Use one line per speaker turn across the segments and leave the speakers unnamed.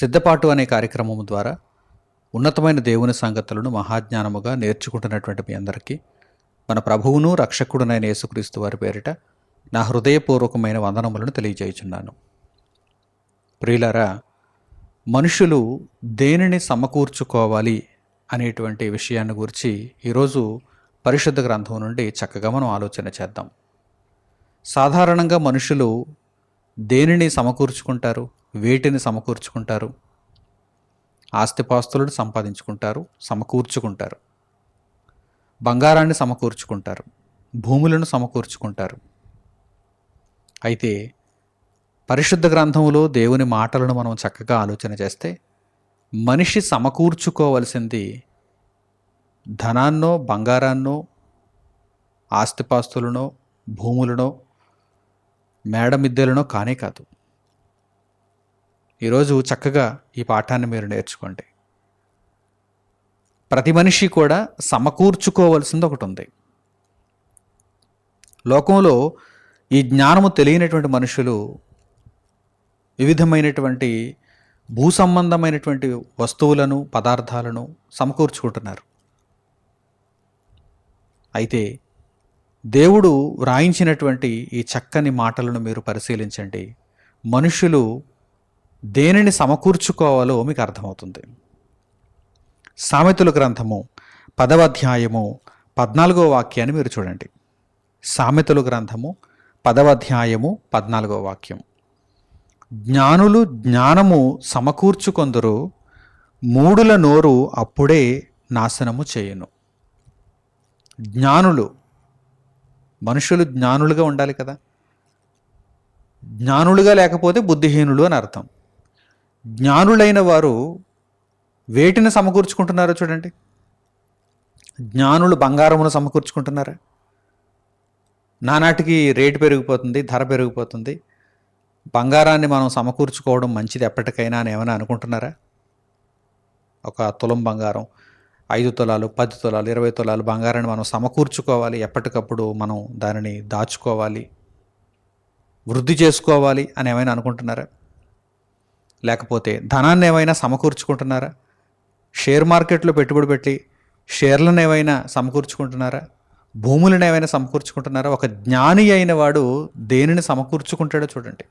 సిద్ధపాటు అనే కార్యక్రమం ద్వారా ఉన్నతమైన దేవుని సంగతులను మహాజ్ఞానముగా నేర్చుకుంటున్నటువంటి మీ అందరికీ మన ప్రభువును రక్షకుడునైన యేసుక్రీస్తు వారి పేరిట నా హృదయపూర్వకమైన వందనములను తెలియజేయుచున్నాను. ప్రియులరా మనుషులు దేనిని సమకూర్చుకోవాలి అనేటువంటి విషయాన్ని గురించి ఈరోజు పరిశుద్ధ గ్రంథం నుండి చక్కగా మనం ఆలోచన చేద్దాం. సాధారణంగా మనుషులు దేనిని సమకూర్చుకుంటారు? వేటిని సమకూర్చుకుంటారు? ఆస్తిపాస్తులను సంపాదించుకుంటారు సమకూర్చుకుంటారు. బంగారాన్ని సమకూర్చుకుంటారు భూములను సమకూర్చుకుంటారు. అయితే పరిశుద్ధ గ్రంథంలో దేవుని మాటలను మనం చక్కగా ఆలోచన చేస్తే మనిషి సమకూర్చుకోవలసింది ధనాన్నో బంగారాన్నో ఆస్తిపాస్తులనో భూములనో మేడమిద్దెలనో కానే కాదు. ఈరోజు చక్కగా ఈ పాఠాన్ని మీరు నేర్చుకోండి. ప్రతి మనిషి కూడా సమకూర్చుకోవలసింది ఒకటి ఉంది. లోకంలో ఈ జ్ఞానము తెలియనటువంటి మనుషులు వివిధమైనటువంటి భూ సంబంధమైనటువంటి వస్తువులను పదార్థాలను సమకూర్చుకుంటున్నారు. అయితే దేవుడు వ్రాయించినటువంటి ఈ చక్కని మాటలను మీరు పరిశీలించండి. మనుషులు దేనిని సమకూర్చుకోవాలో మీకు అర్థమవుతుంది. సామెతల గ్రంథము పదవ అధ్యాయము పద్నాలుగో వాక్యాన్ని మీరు చూడండి. సామెతల గ్రంథము పదవ అధ్యాయము పద్నాలుగో వాక్యం. జ్ఞానులు జ్ఞానము సమకూర్చుకొందరు మూడుల నోరు అప్పుడే నాశనము చేయును. జ్ఞానులు మనుషులు జ్ఞానులుగా ఉండాలి కదా. జ్ఞానులుగా లేకపోతే బుద్ధిహీనులు అని అర్థం. జ్ఞానులైన వారు వేటిని సమకూర్చుకుంటున్నారో చూడండి. జ్ఞానులు బంగారమును సమకూర్చుకుంటున్నారా? నానాటికి రేటు పెరిగిపోతుంది ధర పెరిగిపోతుంది. బంగారాన్ని మనం సమకూర్చుకోవడం మంచిది ఎప్పటికైనా అని ఏమైనా అనుకుంటున్నారా? ఒక తులం బంగారం ఐదు తులాలు పది తులాలు ఇరవై తులాలు బంగారాన్ని మనం సమకూర్చుకోవాలి. ఎప్పటికప్పుడు మనం దానిని దాచుకోవాలి. వృద్ధి చేసుకోవాలి అని ఏమైనా అనుకుంటున్నారా? లేకపోతే ధనాన్ని ఏమైనా సమకూర్చుకుంటున్నారా? షేర్ మార్కెట్లో పెట్టుబడి పెట్టి షేర్లను ఏమైనా సమకూర్చుకుంటున్నారా? భూములను ఏమైనా సమకూర్చుకుంటున్నారా? ఒక జ్ఞాని అయిన వాడు దేనిని సమకూర్చుకుంటాడో చూడండి.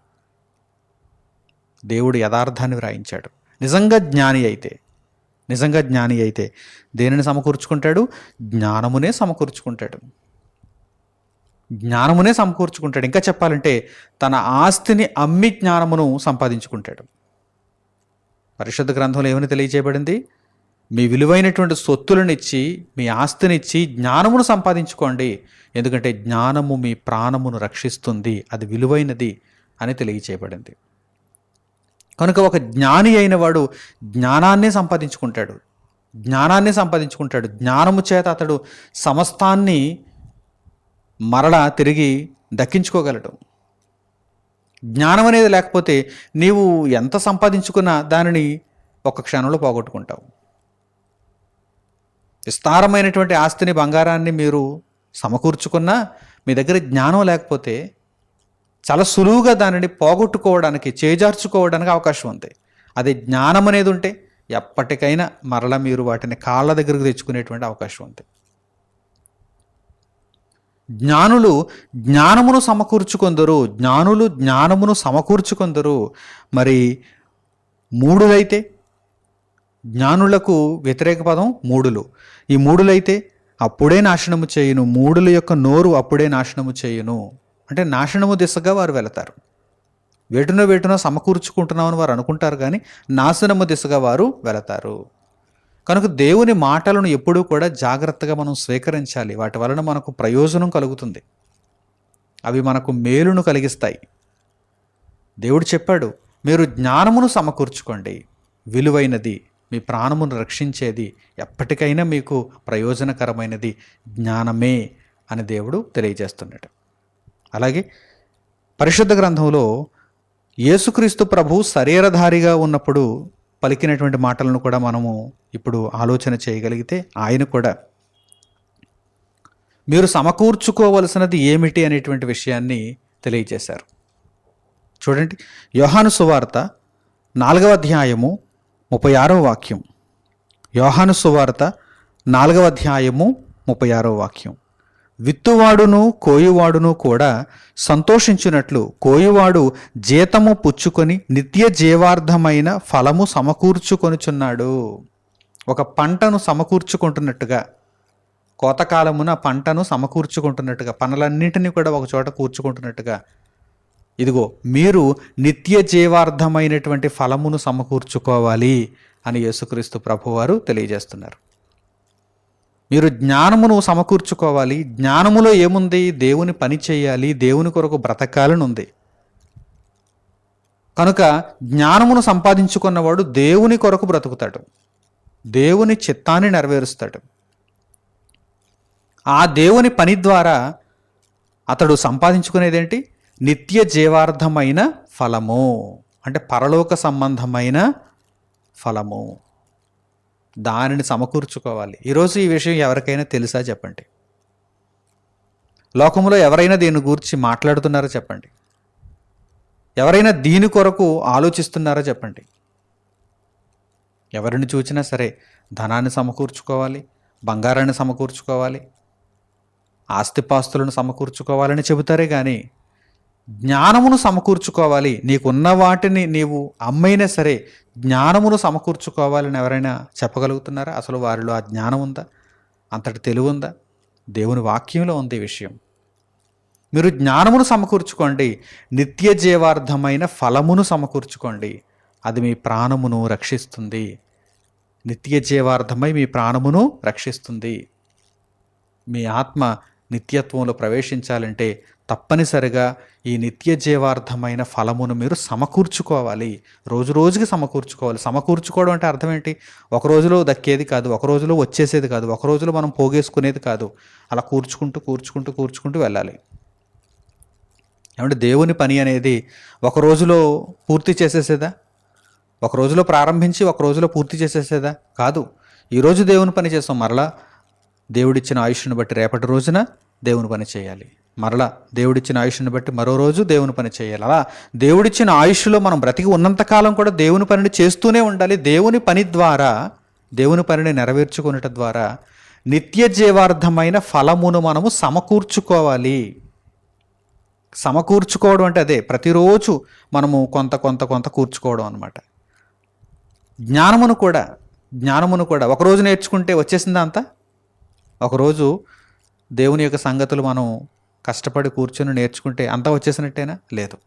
దేవుడు యథార్థాన్ని వ్రాయించాడు. నిజంగా జ్ఞాని అయితే నిజంగా జ్ఞాని అయితే దేనిని సమకూర్చుకుంటాడు? జ్ఞానమునే సమకూర్చుకుంటాడు. జ్ఞానమునే సమకూర్చుకుంటాడు. ఇంకా చెప్పాలంటే తన ఆస్తిని అమ్మి జ్ఞానమును సంపాదించుకుంటాడు. పరిశుద్ధ గ్రంథంలో ఏమని తెలియజేయబడింది? మీ విలువైనటువంటి సొత్తులనిచ్చి మీ ఆస్తిని ఇచ్చి జ్ఞానమును సంపాదించుకోండి. ఎందుకంటే జ్ఞానము మీ ప్రాణమును రక్షిస్తుంది. అది విలువైనది అని తెలియచేయబడింది కనుక ఒక జ్ఞాని అయిన వాడు జ్ఞానాన్నే సంపాదించుకుంటాడు. జ్ఞానాన్ని సంపాదించుకుంటాడు. జ్ఞానము చేత అతడు సమస్తాన్ని మరలా తిరిగి దక్కించుకోగలడు. జ్ఞానం అనేది లేకపోతే నీవు ఎంత సంపాదించుకున్నా దానిని ఒక క్షణంలో పోగొట్టుకుంటావు. విస్తారమైనటువంటి ఆస్తిని బంగారాన్ని మీరు సమకూర్చుకున్నా మీ దగ్గర జ్ఞానం లేకపోతే చాలా సులువుగా దానిని పోగొట్టుకోవడానికి చేజార్చుకోవడానికి అవకాశం ఉంది. అదే జ్ఞానం అనేది ఉంటే ఎప్పటికైనా మరల మీరు వాటిని కాళ్ళ దగ్గరకు తెచ్చుకునేటువంటి అవకాశం ఉంది. జ్ఞానులు జ్ఞానమును సమకూర్చుకొందరు జ్ఞానులు జ్ఞానమును సమకూర్చుకొందరు. మరి మూడులైతే జ్ఞానులకు వ్యతిరేక పదం మూడులు. ఈ మూడులైతే అప్పుడే నాశనము చేయును. మూడుల యొక్క నోరు అప్పుడే నాశనము చేయును. అంటే నాశనము దిశగా వారు వెళతారు. వేటునో వేటునో సమకూర్చుకుంటున్నామని వారు అనుకుంటారు కానీ నాశనము దిశగా వారు వెళతారు. కనుక దేవుని మాటలను ఎప్పుడూ కూడా జాగ్రత్తగా మనం స్వీకరించాలి. వాటి వలన మనకు ప్రయోజనం కలుగుతుంది. అవి మనకు మేలును కలిగిస్తాయి. దేవుడు చెప్పాడు మీరు జ్ఞానమును సమకూర్చుకోండి. విలువైనది మీ ప్రాణమును రక్షించేది ఎప్పటికైనా మీకు ప్రయోజనకరమైనది జ్ఞానమే అని దేవుడు తెలియజేస్తున్నాడు అలాగే పరిశుద్ధ గ్రంథంలో యేసుక్రీస్తు ప్రభు శరీరధారిగా ఉన్నప్పుడు పలికినటువంటి మాటలను కూడా మనము ఇప్పుడు ఆలోచన చేయగలిగితే ఆయన కూడా మీరు సమకూర్చుకోవలసినది ఏమిటి అనేటువంటి విషయాన్ని తెలియజేశారు. చూడండి యోహాను సువార్త నాలుగవ అధ్యాయము ముప్పై ఆరవ వాక్యం. యోహాను సువార్త నాలుగవ అధ్యాయము ముప్పై ఆరవ వాక్యం. విత్తువాడును కోయువాడును కూడా సంతోషించినట్లు కోయువాడు జీతము పుచ్చుకొని నిత్య జీవార్థమైన ఫలము సమకూర్చుకొనుచున్నాడు. ఒక పంటను సమకూర్చుకుంటున్నట్టుగా కోతకాలమున పంటను సమకూర్చుకుంటున్నట్టుగా పనులన్నింటినీ కూడా ఒక చోట కూర్చుకుంటున్నట్టుగా ఇదిగో మీరు నిత్య జీవార్థమైనటువంటి ఫలమును సమకూర్చుకోవాలి అని యేసుక్రీస్తు ప్రభువారు తెలియజేస్తున్నారు. మీరు జ్ఞానమును సమకూర్చుకోవాలి. జ్ఞానములో ఏముంది? దేవుని పని చేయాలి. దేవుని కొరకు బ్రతకాలని ఉంది కనుక జ్ఞానమును సంపాదించుకున్నవాడు దేవుని కొరకు బ్రతుకుతాడు. దేవుని చిత్తాన్ని నెరవేరుస్తాడు. ఆ దేవుని పని ద్వారా అతడు సంపాదించుకునేదేంటి? నిత్య జీవార్థమైన ఫలము. అంటే పరలోక సంబంధమైన ఫలము. దానిని సమకూర్చుకోవాలి. ఈరోజు ఈ విషయం ఎవరికైనా తెలుసా చెప్పండి? లోకంలో ఎవరైనా దీని గురించి మాట్లాడుతున్నారో చెప్పండి? ఎవరైనా దీని కొరకు ఆలోచిస్తున్నారో చెప్పండి? ఎవరిని చూసినా సరే ధనాన్ని సమకూర్చుకోవాలి బంగారాన్ని సమకూర్చుకోవాలి ఆస్తిపాస్తులను సమకూర్చుకోవాలని చెబుతారే కానీ జ్ఞానమును సమకూర్చుకోవాలి. నీకున్న వాటిని నీవు అమ్మైనా సరే జ్ఞానమును సమకూర్చుకోవాలని ఎవరైనా చెప్పగలుగుతున్నారా? అసలు వారిలో ఆ జ్ఞానం ఉందా? అంతటి తెలివి ఉందా? దేవుని వాక్యంలో ఉంది విషయం. మీరు జ్ఞానమును సమకూర్చుకోండి. నిత్య జీవార్థమైన ఫలమును సమకూర్చుకోండి. అది మీ ప్రాణమును రక్షిస్తుంది. నిత్య జీవార్థమై మీ ప్రాణమును రక్షిస్తుంది. మీ ఆత్మ నిత్యత్వంలో ప్రవేశించాలంటే తప్పనిసరిగా ఈ నిత్య జీవార్థమైన ఫలమును మీరు సమకూర్చుకోవాలి. రోజు రోజుకి సమకూర్చుకోవాలి. సమకూర్చుకోవడం అంటే అర్థం ఏంటి? ఒక రోజులో దక్కేది కాదు ఒక రోజులో వచ్చేసేది కాదు ఒక రోజులో మనం పోగేసుకునేది కాదు. అలా కూర్చుకుంటూ కూర్చుకుంటూ కూర్చుకుంటూ వెళ్ళాలి. ఏమంటే దేవుని పని అనేది ఒక రోజులో పూర్తి చేసేసేదా? ఒక రోజులో ప్రారంభించి ఒక రోజులో పూర్తి చేసేసేదా? కాదు. ఈరోజు దేవుని పని చేస్తాం. మరలా దేవుడిచ్చిన ఆయుష్ను బట్టి రేపటి రోజున దేవుని పని చేయాలి. మరలా దేవుడిచ్చిన ఆయుష్ను బట్టి మరో రోజు దేవుని పని చేయాలి. అలా దేవుడిచ్చిన ఆయుష్లో మనం బ్రతికి ఉన్నంతకాలం కూడా దేవుని పనిని చేస్తూనే ఉండాలి. దేవుని పని ద్వారా దేవుని పనిని నెరవేర్చుకునేట ద్వారా నిత్య జీవార్థమైన ఫలమును మనము సమకూర్చుకోవాలి. సమకూర్చుకోవడం అంటే అదే ప్రతిరోజు మనము కొంత కొంత కొంత కూర్చుకోవడం అనమాట జ్ఞానమును కూడా జ్ఞానమును కూడా ఒకరోజు నేర్చుకుంటే వచ్చేసిందా అంతా? ఒకరోజు దేవుని యొక్క సంగతులు మనం కష్టపడి కూర్చొని నేర్చుకుంటే అంతా వచ్చేసినట్టేనా? లేదు.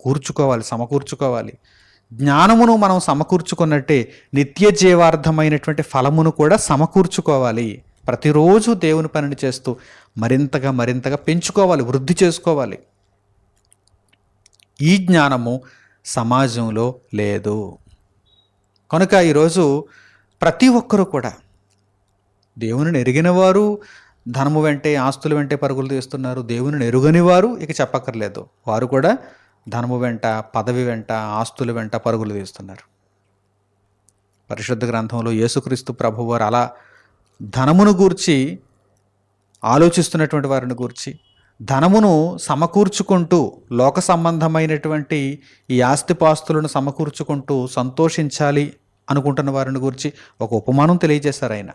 కూర్చుకోవాలి సమకూర్చుకోవాలి. జ్ఞానమును మనం సమకూర్చుకున్నట్టే నిత్య జీవార్థమైనటువంటి ఫలమును కూడా సమకూర్చుకోవాలి. ప్రతిరోజు దేవుని పనిని చేస్తూ మరింతగా మరింతగా పెంచుకోవాలి వృద్ధి చేసుకోవాలి. ఈ జ్ఞానము సమాజంలో లేదు. కనుక ఈరోజు ప్రతి ఒక్కరూ కూడా దేవుని ఎరిగిన వారు ధనము వెంటే ఆస్తులు వెంటే పరుగులు తీస్తున్నారు. దేవుని ఎరుగని వారు ఇక చెప్పక్కర్లేదు. వారు కూడా ధనము వెంట పదవి వెంట ఆస్తుల వెంట పరుగులు తీస్తున్నారు. పరిశుద్ధ గ్రంథంలో యేసుక్రీస్తు ప్రభువారు అలా ధనమును గూర్చి ఆలోచిస్తున్నటువంటి వారిని గూర్చి ధనమును సమకూర్చుకుంటూ లోక సంబంధమైనటువంటి ఈ ఆస్తిపాస్తులను సమకూర్చుకుంటూ సంతోషించాలి అనుకుంటున్న వారిని గురించి ఒక ఉపమానం తెలియజేశారు ఆయన.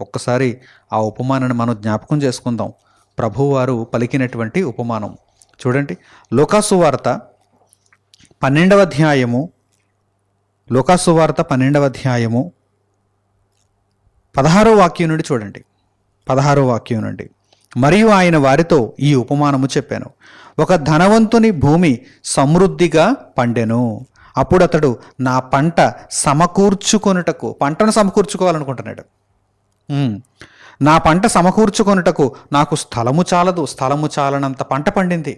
ఒక్కసారి ఆ ఉపమానాన్ని మనం జ్ఞాపకం చేసుకుందాం. ప్రభువారు పలికినటువంటి ఉపమానం. చూడండి. లోకాసు వార్త పన్నెండవ అధ్యాయము. లోకాసు వార్త పన్నెండవ అధ్యాయము. పదహారో వాక్యం నుండి చూడండి. పదహారో వాక్యం నుండి. మరియు ఆయన వారితో ఈ ఉపమానము చెప్పాను. ఒక ధనవంతుని భూమి సమృద్ధిగా పండెను. అప్పుడు అతడు నా పంట సమకూర్చుకొనుటకు పంటను సమకూర్చుకోవాలనుకుంటున్నాడు. నా పంట సమకూర్చుకొనుటకు నాకు స్థలము చాలదు స్థలము చాలనంత పంట పండింది.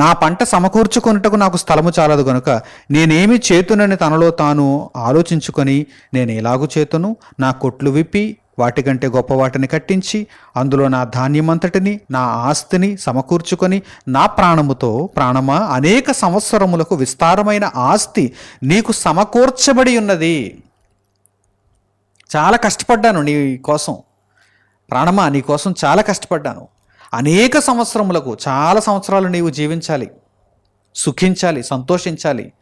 నా పంట సమకూర్చుకొనుటకు నాకు స్థలము చాలదు గనుక నేనేమి చేతునని తనలో తాను ఆలోచించుకొని నేను ఎలాగు చేతును? నా కొట్లు విప్పి వాటికంటే గొప్ప వాటిని కట్టించి అందులో నా ధాన్యమంతటిని నా ఆస్తిని సమకూర్చుకొని నా ప్రాణముతో ప్రాణమా అనేక సంవత్సరములకు విస్తారమైన ఆస్తి నీకు సమకూర్చబడి ఉన్నది. చాలా కష్టపడ్డాను నీ కోసం. ప్రాణమా నీ కోసం చాలా కష్టపడ్డాను. అనేక సంవత్సరములకు చాలా సంవత్సరాలు నీవు జీవించాలి సుఖించాలి సంతోషించాలి.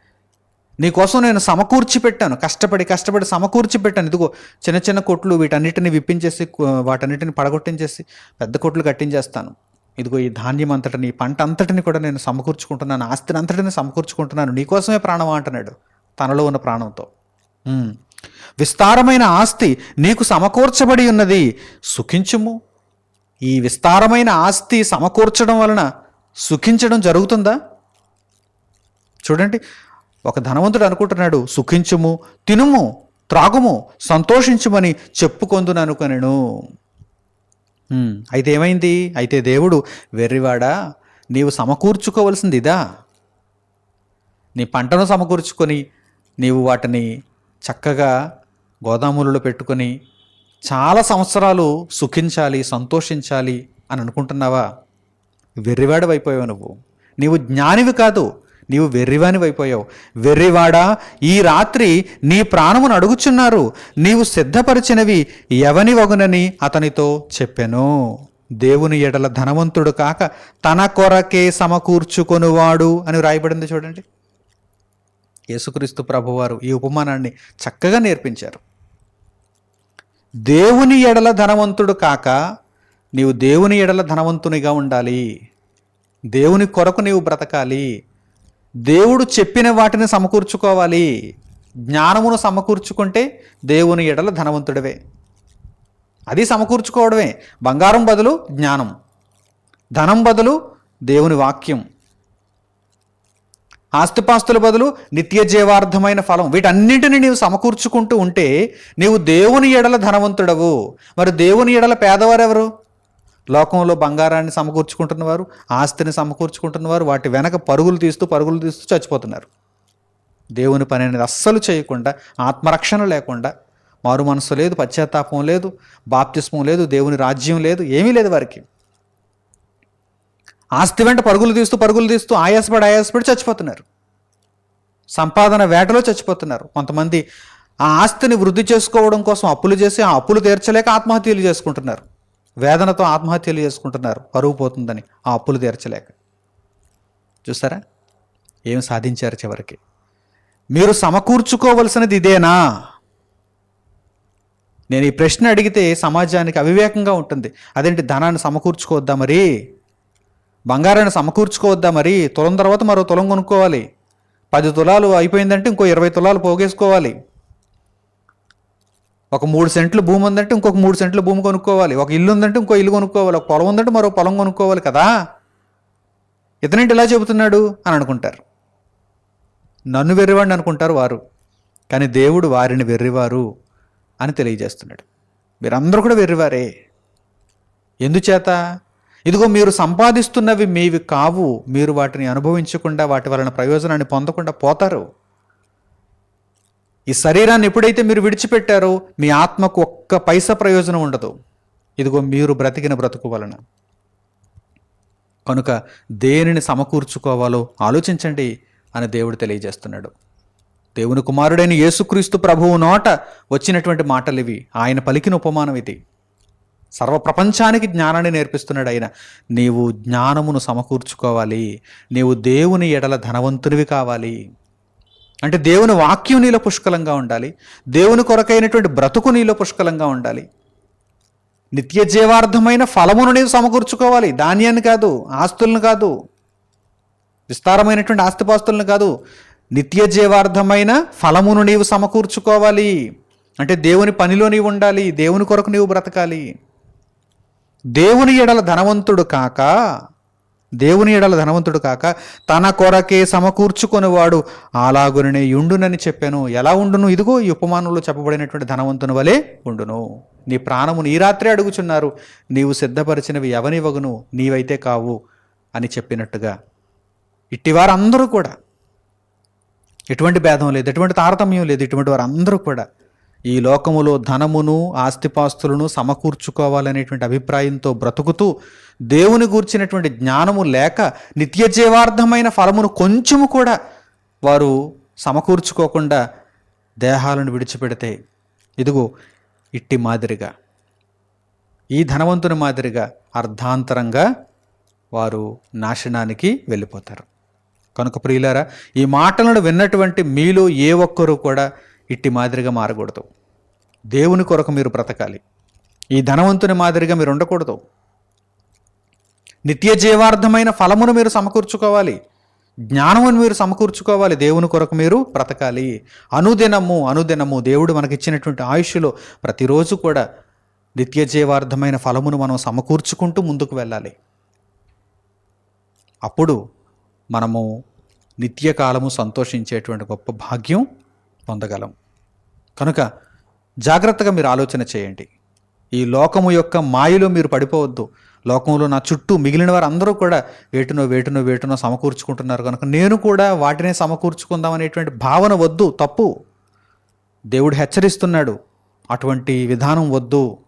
నీకోసం నేను సమకూర్చి పెట్టాను కష్టపడి కష్టపడి సమకూర్చి పెట్టాను ఇదిగో చిన్న చిన్న కొట్లు వీటన్నిటిని విప్పించేసి వాటన్నిటిని పడగొట్టించేసి పెద్ద కొట్లు కట్టించేస్తాను. ఇదిగో ఈ ధాన్యం అంతటిని ఈ పంట అంతటిని కూడా నేను సమకూర్చుకుంటున్నాను ఆస్తిని అంతటిని సమకూర్చుకుంటున్నాను నీకోసమే ప్రాణం అంటున్నాడు తనలో ఉన్న ప్రాణంతో. విస్తారమైన ఆస్తి నీకు సమకూర్చబడి ఉన్నది. సుఖించుము. ఈ విస్తారమైన ఆస్తి సమకూర్చడం వలన సుఖించడం జరుగుతుందా? చూడండి ఒక ధనవంతుడు అనుకుంటున్నాడు సుఖించుము తినుము త్రాగుము సంతోషించుమని చెప్పుకొందును అనుకొనెను. అయితే ఏమైంది? అయితే దేవుడు వెర్రివాడా నీవు సమకూర్చుకోవలసింది ఇదా నీ పంటను సమకూర్చుకొని నీవు వాటిని చక్కగా గోదాములలో పెట్టుకొని చాలా సంవత్సరాలు సుఖించాలి సంతోషించాలి అని అనుకుంటున్నావా? వెర్రివాడవైపోయావు నువ్వు. నీవు జ్ఞానివి కాదు నీవు వెర్రివానివైపోయావు వెర్రివాడా ఈ రాత్రి నీ ప్రాణమును అడుగుచున్నారు. నీవు సిద్ధపరిచినవి ఎవని వగునని అతనితో చెప్పెను. దేవుని ఎడల ధనవంతుడు కాక తన కొరకే సమకూర్చుకొనువాడు అని వ్రాయబడింది చూడండి. యేసుక్రీస్తు ప్రభువారు ఈ ఉపమానాన్ని చక్కగా నేర్పించారు. దేవుని ఎడల ధనవంతుడు కాక నీవు దేవుని ఎడల ధనవంతునిగా ఉండాలి. దేవుని కొరకు నీవు బ్రతకాలి. దేవుడు చెప్పిన వాటిని సమకూర్చుకోవాలి. జ్ఞానమును సమకూర్చుకుంటే దేవుని ఎడల ధనవంతుడివే. అది సమకూర్చుకోవడమే. బంగారం బదులు జ్ఞానం. ధనం బదులు దేవుని వాక్యం. ఆస్తిపాస్తుల బదులు నిత్య జీవార్థమైన ఫలం. వీటన్నింటిని నీవు సమకూర్చుకుంటూ ఉంటే నీవు దేవుని ఎడల ధనవంతుడవు. మరి దేవుని ఎడల పేదవారెవరు? లోకంలో బంగారాన్ని సమకూర్చుకుంటున్నవారు ఆస్తిని సమకూర్చుకుంటున్నవారు వాటి వెనక పరుగులు తీస్తూ పరుగులు తీస్తూ చచ్చిపోతున్నారు. దేవుని పని అనేది అస్సలు చేయకుండా ఆత్మరక్షణ లేకుండా మారు మనసు లేదు పశ్చాత్తాపం లేదు బాప్తిస్మం లేదు దేవుని రాజ్యం లేదు ఏమీ లేదు వారికి. ఆస్తి వెంట పరుగులు తీస్తూ పరుగులు తీస్తూ ఆయాసపడి ఆయాసపడి చచ్చిపోతున్నారు. సంపాదన వేటలో చచ్చిపోతున్నారు. కొంతమంది ఆ ఆస్తిని వృద్ధి చేసుకోవడం కోసం అప్పులు చేసి ఆ అప్పులు తీర్చలేక ఆత్మహత్యలు చేసుకుంటున్నారు. వేదనతో ఆత్మహత్యలు చేసుకుంటున్నారు. పరువు పోతుందని ఆ అప్పులు తీర్చలేక. చూసారా ఏం సాధించారు చివరికి? మీరు సమకూర్చుకోవలసినది ఇదేనా? నేను ఈ ప్రశ్న అడిగితే సమాజానికి అవివేకంగా ఉంటుంది. అదేంటి ధనాన్ని సమకూర్చుకోవద్దా మరి? బంగారాన్ని సమకూర్చుకోవద్దా మరి? తులం తర్వాత మరో తులం కొనుక్కోవాలి. పది తులాలు అయిపోయిందంటే ఇంకో ఇరవై తులాలు పోగేసుకోవాలి. ఒక మూడు సెంట్లు భూమి ఉందంటే ఇంకొక మూడు సెంట్లు భూమి కొనుక్కోవాలి. ఒక ఇల్లు ఉందంటే ఇంకో ఇల్లు కొనుక్కోవాలి. ఒక పొలం ఉందంటే మరో పొలం కొనుక్కోవాలి కదా? ఇతనేంటి ఇలా చెబుతున్నాడు అని అనుకుంటారు. నన్ను వెర్రివాడిని అనుకుంటారు వారు. కానీ దేవుడు వారిని వెర్రివారు అని తెలియజేస్తున్నాడు. మీరందరూ కూడా వెర్రివారే. ఎందుచేత? ఇదిగో మీరు సంపాదిస్తున్నవి మీవి కావు మీరు వాటిని అనుభవించకుండా వాటి వలన ప్రయోజనాన్ని పొందకుండా పోతారు. ఈ శరీరాన్ని ఎప్పుడైతే మీరు విడిచిపెట్టారో మీ ఆత్మకు ఒక్క పైసా ప్రయోజనం ఉండదు. ఇదిగో మీరు బ్రతికిన బ్రతుకు వలన. కనుక దేనిని సమకూర్చుకోవాలో ఆలోచించండి అని దేవుడు తెలియజేస్తున్నాడు. దేవుని కుమారుడైన యేసుక్రీస్తు ప్రభువు నోట వచ్చినటువంటి మాటలు ఇవి ఆయన పలికిన ఉపమానం ఇది. సర్వ ప్రపంచానికి జ్ఞానాన్ని నేర్పిస్తున్నాడు ఆయన. నీవు జ్ఞానమును సమకూర్చుకోవాలి. నీవు దేవుని ఎడల ధనవంతునివి కావాలి. అంటే దేవుని వాక్యం నీలో పుష్కలంగా ఉండాలి. దేవుని కొరకైనటువంటి బ్రతుకు నీలో పుష్కలంగా ఉండాలి. నిత్య జీవార్థమైన ఫలమును నీవు సమకూర్చుకోవాలి. ధాన్యాన్ని కాదు ఆస్తులను కాదు విస్తారమైనటువంటి ఆస్తిపాస్తులను కాదు నిత్య జీవార్థమైన ఫలమును నీవు సమకూర్చుకోవాలి. అంటే దేవుని పనిలో నీవు ఉండాలి. దేవుని కొరకు నీవు బ్రతకాలి. దేవుని ఎడల ధనవంతుడు కాక దేవుని ఎడల ధనవంతుడు కాక తన కొరకే సమకూర్చుకొనివాడు అలాగుననే యుండునని చెప్పాను. ఎలా ఉండును? ఇదిగో ఈ ఉపమానంలో చెప్పబడినటువంటి ధనవంతుని వలె ఉండును. నీ ప్రాణము నీ రాత్రి అడుగుచున్నారు. నీవు సిద్ధపరిచినవి ఎవనివ్వగును? నీవైతే కావు అని చెప్పినట్టుగా. ఇట్టివారందరూ కూడా ఎటువంటి భేదం లేదు ఎటువంటి తారతమ్యం లేదు ఇటువంటి వారందరూ కూడా ఈ లోకములో ధనమును ఆస్తిపాస్తులను సమకూర్చుకోవాలనేటువంటి అభిప్రాయంతో బ్రతుకుతూ దేవుని గూర్చినటువంటి జ్ఞానము లేక నిత్య జీవార్థమైన ఫలమును కొంచెము కూడా వారు సమకూర్చుకోకుండా దేహాలను విడిచిపెడితే ఇదిగో ఇట్టి మాదిరిగా ఈ ధనవంతుని మాదిరిగా అర్ధాంతరంగా వారు నాశనానికి వెళ్ళిపోతారు. కనుక ప్రియులారా ఈ మాటలను విన్నటువంటి మీలో ఏ ఒక్కరూ కూడా ఇట్టి మాదిరిగా మారకూడదు. దేవుని కొరకు మీరు బ్రతకాలి. ఈ ధనవంతుని మాదిరిగా మీరు ఉండకూడదు. నిత్య జీవార్థమైన ఫలమును మీరు సమకూర్చుకోవాలి. జ్ఞానమును మీరు సమకూర్చుకోవాలి. దేవుని కొరకు మీరు బ్రతకాలి. అనుదినము అనుదినము దేవుడు మనకిచ్చినటువంటి ఆయుష్లో ప్రతిరోజు కూడా నిత్య జీవార్థమైన ఫలమును మనం సమకూర్చుకుంటూ ముందుకు వెళ్ళాలి. అప్పుడు మనము నిత్యకాలము సంతోషించేటువంటి గొప్ప భాగ్యం పొందగలం. కనుక జాగ్రత్తగా మీరు ఆలోచన చేయండి. ఈ లోకము యొక్క మాయలో మీరు పడిపోవద్దు. లోకంలో నా చుట్టూ మిగిలిన వారు అందరూ కూడా వేటునో వేటునో వేటునో సమకూర్చుకుంటున్నారు. కనుక నేను కూడా వాటినే సమకూర్చుకుందాం అనేటువంటి భావన వద్దు తప్పు. దేవుడు హెచ్చరిస్తున్నాడు అటువంటి విధానం వద్దు.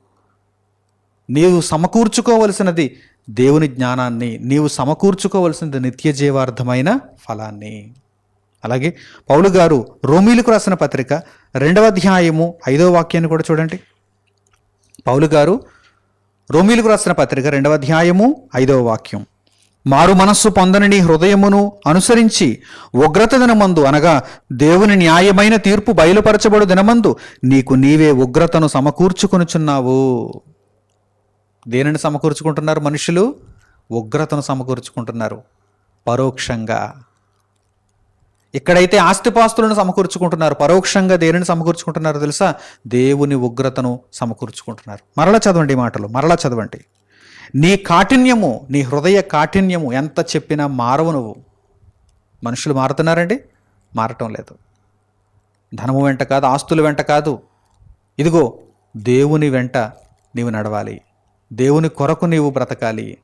నీవు సమకూర్చుకోవలసినది దేవుని జ్ఞానాన్ని నీవు సమకూర్చుకోవలసినది నిత్య జీవార్థమైన ఫలాన్ని. అలాగే పౌలు గారు రోమీలకు రాసిన పత్రిక రెండవ అధ్యాయము ఐదవ వాక్యాన్ని కూడా చూడండి. పౌలు గారు రోమీలకు రాసిన పత్రిక రెండవ అధ్యాయము ఐదవ వాక్యం. మారు మనస్సు పొందనని హృదయమును అనుసరించి ఉగ్రత దినమందు అనగా దేవుని న్యాయమైన తీర్పు బయలుపరచబడు దినమందు నీకు నీవే ఉగ్రతను సమకూర్చుకొనుచున్నావు. దేనిని సమకూర్చుకుంటున్నారు మనుషులు? ఉగ్రతను సమకూర్చుకుంటున్నారు. పరోక్షంగా. ఇక్కడైతే ఆస్తిపాస్తులను సమకూర్చుకుంటున్నారు పరోక్షంగా దేనిని సమకూర్చుకుంటున్నారు తెలుసా? దేవుని ఉగ్రతను సమకూర్చుకుంటున్నారు. మరలా చదవండి మాటలు మరలా చదవండి. నీ కాఠిన్యము నీ హృదయ కాఠిన్యము ఎంత చెప్పినా మారవు నువ్వు. మనుషులు మారుతున్నారండి? మారటం లేదు. ధనము వెంట కాదు ఆస్తుల వెంట కాదు. ఇదిగో దేవుని వెంట నీవు నడవాలి. దేవుని కొరకు నీవు బ్రతకాలి.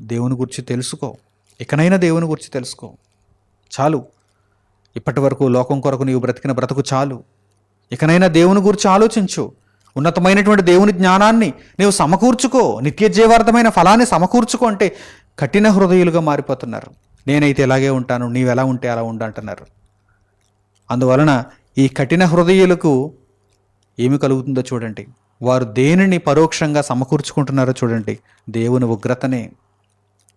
దేవుని గురించి తెలుసుకో. ఇకనైనా దేవుని గురించి తెలుసుకో. చాలు. ఇప్పటి వరకు లోకం కొరకు నీవు బ్రతికిన బ్రతుకు చాలు. ఇకనైనా దేవుని గురించి ఆలోచించు. ఉన్నతమైనటువంటి దేవుని జ్ఞానాన్ని నీవు సమకూర్చుకో. నిత్య జీవార్థమైన ఫలాన్ని సమకూర్చుకో అంటే కఠిన హృదయులుగా మారిపోతున్నారు. నేనైతే ఇలాగే ఉంటాను నీవు ఎలా ఉంటే అలా ఉండు అంటున్నారు. అందువలన ఈ కఠిన హృదయులకు ఏమి కలుగుతుందో చూడండి. వారు దేనిని పరోక్షంగా సమకూర్చుకుంటున్నారో చూడండి. దేవుని ఉగ్రతనే.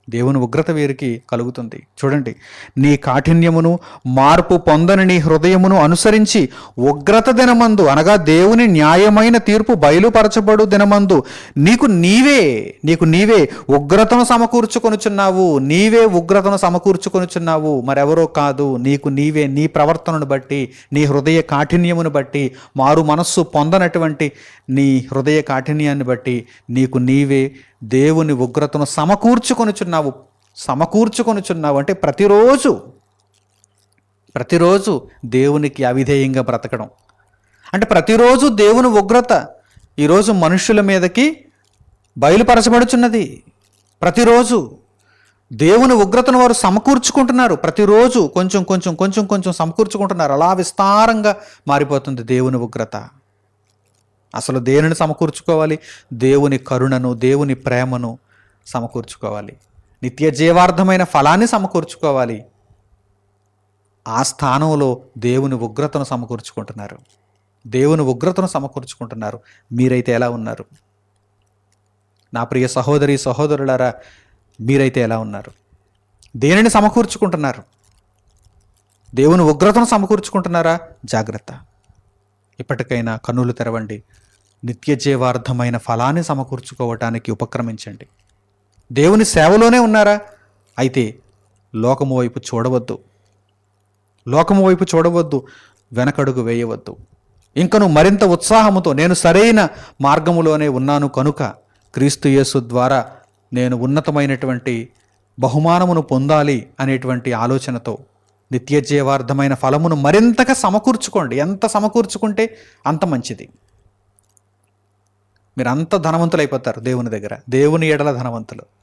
దేవుని ఉగ్రత వీరికి కలుగుతుంది. చూడండి నీ కాఠిన్యమును మార్పు పొందని నీ హృదయమును అనుసరించి ఉగ్రత దినమందు అనగా దేవుని న్యాయమైన తీర్పు బయలుపరచబడు దినమందు నీకు నీవే నీకు నీవే ఉగ్రతను సమకూర్చుకొనుచున్నావు నీవే ఉగ్రతను సమకూర్చుకొనుచున్నావు. మరెవరో కాదు నీకు నీవే నీ ప్రవర్తనను బట్టి నీ హృదయ కాఠిన్యమును బట్టి మారు మనస్సు పొందనటువంటి నీ హృదయ కాఠిన్యాన్ని బట్టి నీకు నీవే దేవుని ఉగ్రతను సమకూర్చుకొనుచున్నావు. సమకూర్చుకొనుచున్నావు అంటే ప్రతిరోజు ప్రతిరోజు దేవునికి అవిధేయంగా బ్రతకడం. అంటే ప్రతిరోజు దేవుని ఉగ్రత ఈరోజు మనుషుల మీదకి బయలుపరచబడుచున్నది. ప్రతిరోజు దేవుని ఉగ్రతను వారు సమకూర్చుకుంటున్నారు. ప్రతిరోజు కొంచెం కొంచెం కొంచెం కొంచెం సమకూర్చుకుంటున్నారు. అలా విస్తారంగా మారిపోతుంది దేవుని ఉగ్రత. అసలు దేనిని సమకూర్చుకోవాలి? దేవుని కరుణను దేవుని ప్రేమను సమకూర్చుకోవాలి. నిత్య జీవార్థమైన ఫలాన్ని సమకూర్చుకోవాలి. ఆ స్థానంలో దేవుని ఉగ్రతను సమకూర్చుకుంటున్నారు. దేవుని ఉగ్రతను సమకూర్చుకుంటున్నారు. మీరైతే ఎలా ఉన్నారు? నా ప్రియ సహోదరి సహోదరులారా మీరైతే ఎలా ఉన్నారు? దేనిని సమకూర్చుకుంటున్నారు? దేవుని ఉగ్రతను సమకూర్చుకుంటున్నారా? జాగ్రత్త. ఇప్పటికైనా కన్నులు తెరవండి. నిత్య జీవార్థమైన ఫలాన్ని సమకూర్చుకోవటానికి ఉపక్రమించండి. దేవుని సేవలోనే ఉన్నారా? అయితే లోకము వైపు చూడవద్దు. లోకము వైపు చూడవద్దు వెనకడుగు వేయవద్దు. ఇంకను మరింత ఉత్సాహముతో నేను సరైన మార్గములోనే ఉన్నాను కనుక క్రీస్తు యేసు ద్వారా నేను ఉన్నతమైనటువంటి బహుమానమును పొందాలి అనేటువంటి ఆలోచనతో నిత్య జీవార్థమైన ఫలమును మరింతగా సమకూర్చుకోండి. ఎంత సమకూర్చుకుంటే అంత మంచిది. మీరు అంత ధనవంతులు అయిపోతారు దేవుని దగ్గర. దేవుని ఎడల ధనవంతులు.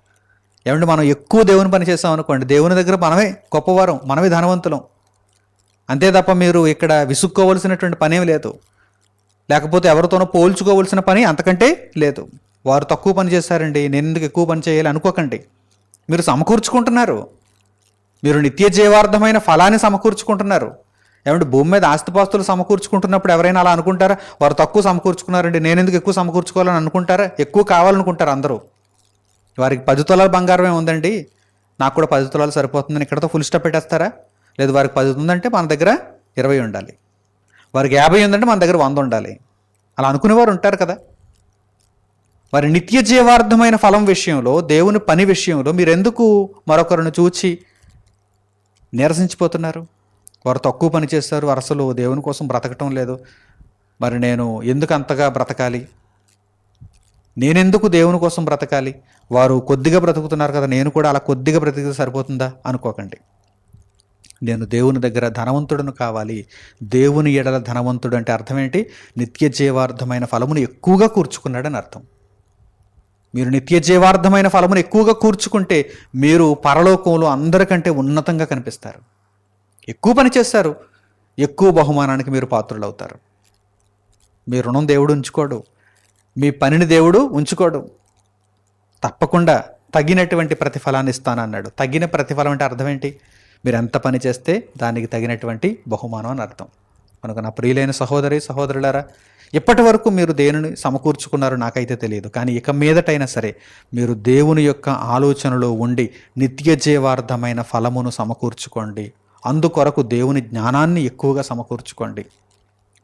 ఏమంటే మనం ఎక్కువ దేవుని పని చేస్తాం అనుకోండి దేవుని దగ్గర మనమే గొప్పవారం మనమే ధనవంతులం. అంతే తప్ప మీరు ఇక్కడ విసుక్కోవలసినటువంటి పనేం లేదు. లేకపోతే ఎవరితోనో పోల్చుకోవలసిన పని అంతకంటే లేదు. వారు తక్కువ పని చేస్తారండి నేను ఎందుకు ఎక్కువ పని చేయాలి అనుకోకండి. మీరు సమకూర్చుకుంటున్నారు. మీరు నిత్య జీవార్థమైన ఫలాన్ని సమకూర్చుకుంటున్నారు. ఏమంటే భూమి మీద ఆస్తిపాస్తులు సమకూర్చుకుంటున్నప్పుడు ఎవరైనా అలా అనుకుంటారా? వారు తక్కువ సమకూర్చుకున్నారండి నేను ఎందుకు ఎక్కువ సమకూర్చుకోవాలని అనుకుంటారా? ఎక్కువ కావాలనుకుంటారు అందరూ. వారికి పది తులాల బంగారమే ఉందండి. నాకు కూడా పది తులాలు సరిపోతుందని ఇక్కడతో ఫుల్ స్టాప్ పెట్టేస్తారా? లేదు వారికి పది ఉందంటే మన దగ్గర ఇరవై ఉండాలి. వారికి యాభై ఉందంటే మన దగ్గర వంద ఉండాలి. అలా అనుకునేవారు ఉంటారు కదా. వారి నిత్య జీవార్థమైన ఫలం విషయంలో దేవుని పని విషయంలో మీరు ఎందుకు మరొకరిని చూచి నిరసించిపోతున్నారు? వారు తక్కువ పని చేస్తారు వారు అసలు దేవుని కోసం బ్రతకటం లేదు. మరి నేను ఎందుకు అంతగా బ్రతకాలి? నేనెందుకు దేవుని కోసం బ్రతకాలి? వారు కొద్దిగా బ్రతుకుతున్నారు కదా నేను కూడా అలా కొద్దిగా బ్రతికితే సరిపోతుందా? అనుకోకండి. నేను దేవుని దగ్గర ధనవంతుడను కావాలి. దేవుని ఎడల ధనవంతుడు అంటే అర్థం ఏంటి? నిత్య జీవార్థమైన ఫలమును ఎక్కువగా కూర్చుకున్నాడని అర్థం. మీరు నిత్య జీవార్థమైన ఫలమును ఎక్కువగా కూర్చుకుంటే మీరు పరలోకంలో అందరికంటే ఉన్నతంగా కనిపిస్తారు. ఎక్కువ పని చేస్తారు. ఎక్కువ బహుమానానికి మీరు పాత్రులు అవుతారు మీ రుణం దేవుడు ఉంచుకోడు. మీ పనిని దేవుడు ఉంచుకోడు. తప్పకుండా తగినటువంటి ప్రతిఫలాన్ని ఇస్తానన్నాడు. తగిన ప్రతిఫలం అంటే అర్థం ఏంటి? మీరు ఎంత పని చేస్తే దానికి తగినటువంటి బహుమానం అని అర్థం. కనుక నా ప్రియులైన సహోదరి సహోదరులారా ఇప్పటి వరకు మీరు దేనిని సమకూర్చుకున్నారో నాకైతే తెలియదు. కానీ ఇక మీదటైనా సరే మీరు దేవుని యొక్క ఆలోచనలో ఉండి నిత్య జీవార్థమైన ఫలమును సమకూర్చుకోండి. అందుకొరకు దేవుని జ్ఞానాన్ని ఎక్కువగా సమకూర్చుకోండి.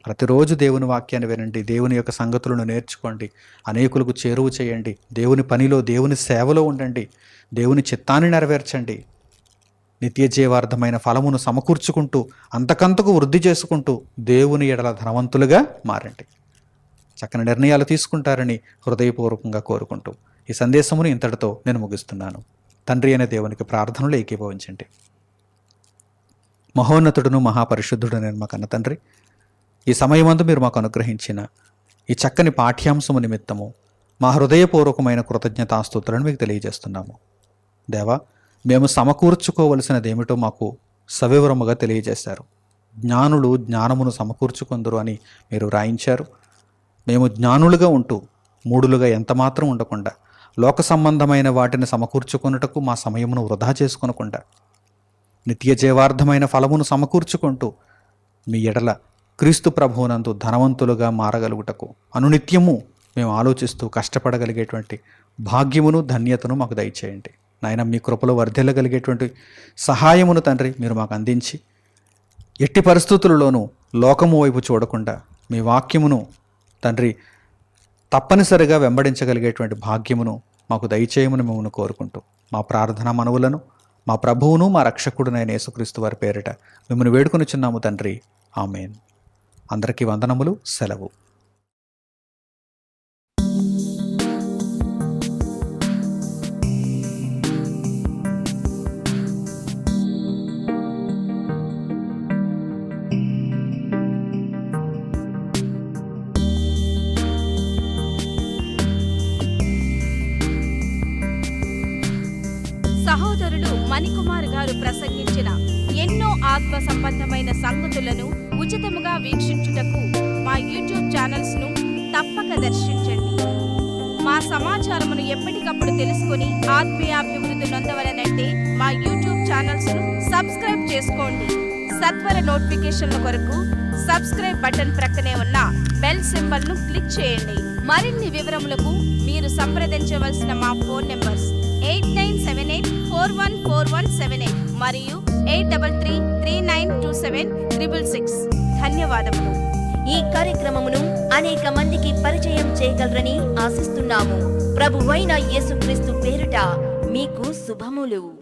ప్రతిరోజు దేవుని వాక్యాన్ని వినండి దేవుని యొక్క సంగతులను నేర్చుకోండి అనేకులకు చేరువ చేయండి దేవుని పనిలో దేవుని సేవలో ఉండండి దేవుని చిత్తాన్ని నెరవేర్చండి నిత్య జీవార్థమైన ఫలమును సమకూర్చుకుంటూ అంతకంతకు వృద్ధి చేసుకుంటూ దేవుని ఎడల ధనవంతులుగా మారండి. చక్కని నిర్ణయాలు తీసుకుంటారని హృదయపూర్వకంగా కోరుకుంటూ ఈ సందేశమును ఇంతటితో నేను ముగిస్తున్నాను. తండ్రి అనే దేవునికి ప్రార్థనలు ఏకీభవించండి. మహోన్నతుడును మహాపరిశుద్ధుడు నేను మా కన్న తండ్రి. ఈ సమయమందు మీరు మాకు అనుగ్రహించిన ఈ చక్కని పాఠ్యాంశము నిమిత్తము మా హృదయపూర్వకమైన కృతజ్ఞతాస్తుతులను మీకు తెలియజేస్తున్నాము. దేవా మేము సమకూర్చుకోవలసినదేమిటో మాకు సవివరముగా తెలియజేశారు. జ్ఞానులు జ్ఞానమును సమకూర్చుకుందరు అని మీరు రాయించారు. మేము జ్ఞానులుగా ఉంటూ మూడులుగా ఎంతమాత్రం ఉండకుండా లోక సంబంధమైన వాటిని సమకూర్చుకొనుటకు మా సమయమును వృధా చేసుకునకుండా నిత్య జీవార్థమైన ఫలమును సమకూర్చుకుంటూ మీ ఎడల క్రీస్తు ప్రభువునందు ధనవంతులుగా మారగలుగుటకు అనునిత్యము మేము ఆలోచిస్తూ కష్టపడగలిగేటువంటి భాగ్యమును ధన్యతను మాకు దయచేయండి. నాయన మీ కృపలో వర్ధిల్లగలిగేటువంటి సహాయమును తండ్రి మీరు మాకు అందించి ఎట్టి పరిస్థితులలోనూ లోకము వైపు చూడకుండా మీ వాక్యమును తండ్రి తప్పనిసరిగా వెంబడించగలిగేటువంటి భాగ్యమును మాకు దయచేయమని మిమ్మల్ని కోరుకుంటూ మా ప్రార్థన మనవులను మా ప్రభువును మా రక్షకుడునైన యేసుక్రీస్తు వారి పేరిట మిమ్మల్ని వేడుకొనిచున్నాము తండ్రి. ఆమెన్. అందరికీ వందనములు సెలవు.
సహోదరులు మణికుమార్ గారు ప్రసంగించిన ఎన్నో ఆత్మ సంబంధమైన సంగతులను ఉచితముగా వీక్షించుటకు మా యూట్యూబ్ ఛానల్స్ను తప్పక దర్శించండి. మా సమాచారమును ఎప్పటికప్పుడు తెలుసుకుని ఆత్మీయాభివృద్ధి నొందవలనంటే మా యూట్యూబ్ ఛానల్స్ను సబ్స్క్రైబ్ చేసుకోండి. సత్వర నోటిఫికేషన్ల కొరకు సబ్స్క్రైబ్ బటన్ ప్రక్కనే ఉన్న బెల్ సింబల్ను క్లిక్ చేయండి. మరిన్ని వివరములకు మీరు సంప్రదించవలసిన మా phone numbers eight nine seven eight four one four one seven eight మరియు eight double three three nine two seven triple six. ధన్యవాదములు.
ఈ కార్యక్రమమును అనేక మందికి పరిచయం చేయగలరని ఆశిస్తున్నాము. ప్రభువైన యేసుక్రీస్తు పేరుట మీకు శుభములు.